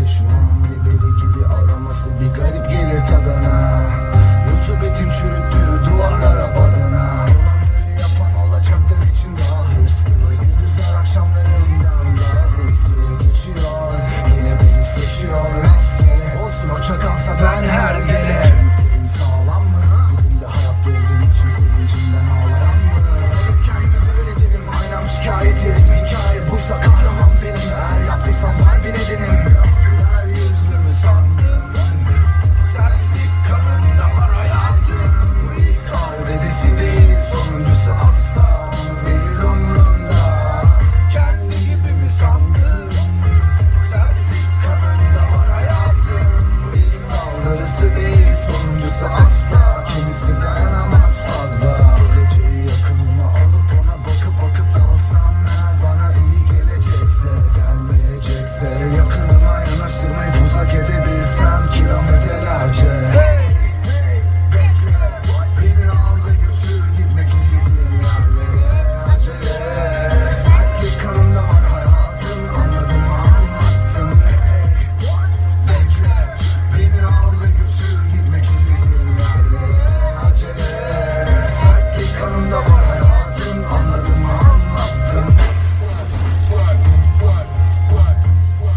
Kimse şu an. Deli gibi araması bir garip gelir tadana Rutubetim çürük Acısı asla. Kimisi dayanamaz.